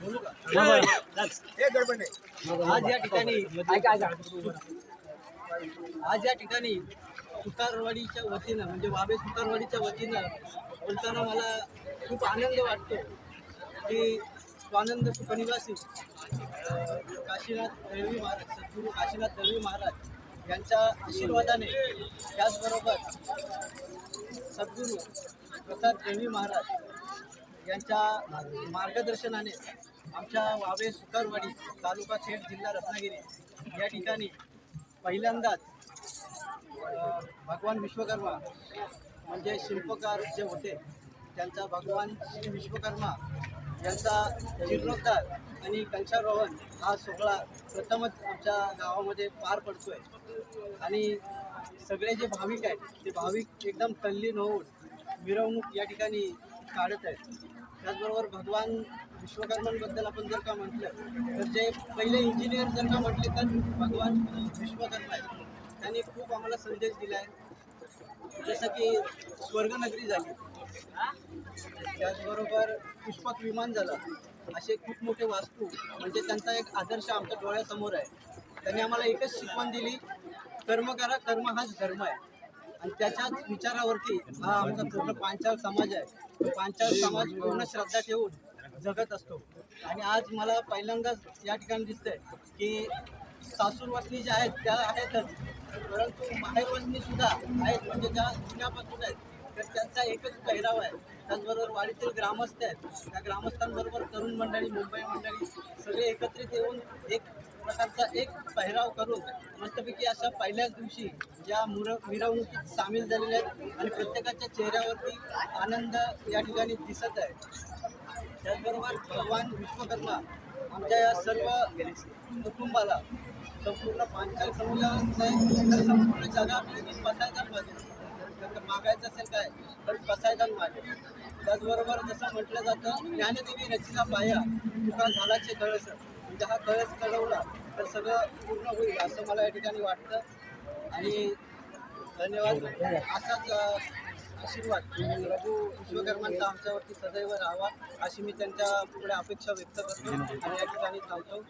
आज या ठिकाणी आज या ठिकाणी सुतारवाडीच्या वतीनं म्हणजे वाबे सुतारवाडीच्या वतीनं बोलताना मला खूप आनंद वाटतो की स्वानंद सुखनिवासी काशीनाथ दळवी महाराज सद्गुरू काशीनाथ दळवी महाराज यांच्या आशीर्वादाने त्याचबरोबर सद्गुरू प्रसाद दळवी महाराज यांच्या मार्गदर्शनाने आमच्या वावे सुतारवाडी तालुका थेट जिल्हा रत्नागिरी या ठिकाणी पहिल्यांदाच भगवान विश्वकर्मा म्हणजे शिल्पकार जे होते. त्यांचा भगवान श्री विश्वकर्मा यांचा जीर्णोद्धार आणि कंसारोहण हा सोहळा प्रथमच आमच्या गावामध्ये पार पडतोय. आणि सगळे जे भाविक आहेत ते भाविक एकदम तल्लीन होऊन मिरवणूक या ठिकाणी काढत आहेत. त्याचबरोबर भगवान विश्वकर्मांबद्दल आपण जर का म्हटलं तर जे पहिले इंजिनियर जर का म्हटले तर भगवान विश्वकर्मा आहेत. त्यांनी खूप आम्हाला संदेश दिला आहे. जसं की स्वर्गनगरी झाली. त्याचबरोबर पुष्पक विमान झालं. असे खूप मोठे वास्तू म्हणजे त्यांचा एक आदर्श आमच्या डोळ्यासमोर आहे. त्यांनी आम्हाला एकच शिकवण दिली कर्म करा कर्म हाच धर्म आहे. आणि त्याच्याच विचारावरती हा आमचा पूर्ण पांचाळ समाज आहे. पांचाळ समाज पूर्ण श्रद्धा ठेवून जगत असतो. आणि आज मला पहिल्यांदाच या ठिकाणी दिसतंय की सासूरवासनी ज्या आहेत त्या आहेतच. परंतु माहेरवासनी सुद्धा आहेत म्हणजे ज्या जुन्यापासून आहेत तर त्यांचा एकच पहिराव आहे. त्याचबरोबर वाडीतील ग्रामस्थ आहेत. त्या ग्रामस्थांबरोबर तरुण मंडळी मुंबई मंडळी सगळे एकत्रित येऊन एक प्रकारचा एक पहिराव करून मस्तपैकी अशा पहिल्याच दिवशी ज्या मुर मिरवणुकीत सामील झालेल्या आहेत आणि प्रत्येकाच्या चेहऱ्यावरती आनंद या ठिकाणी दिसत आहे. त्याचबरोबर भगवान विश्वकर्मा आमच्या या सर्व कुटुंबाला संपूर्ण पांचाल समुदायाचं संपूर्ण जगा आपल्याला बसायला पाहिजे. तर मागायचं असेल काय? तर बसायला पाहिजे. त्याचबरोबर जसं म्हटलं जातं ज्ञानदेवी रचिता पाया तुका झालाचे कळस म्हणजे हा कळस चढवला तर सगळं पूर्ण होईल असं मला या ठिकाणी वाटतं. आणि धन्यवाद. असाच आशीर्वाद. प्रभू विश्वकर्मांचा आमच्यावरती सदैव राहावा अशी मी त्यांच्या पुढे अपेक्षा व्यक्त करतो आणि या ठिकाणी थांबतो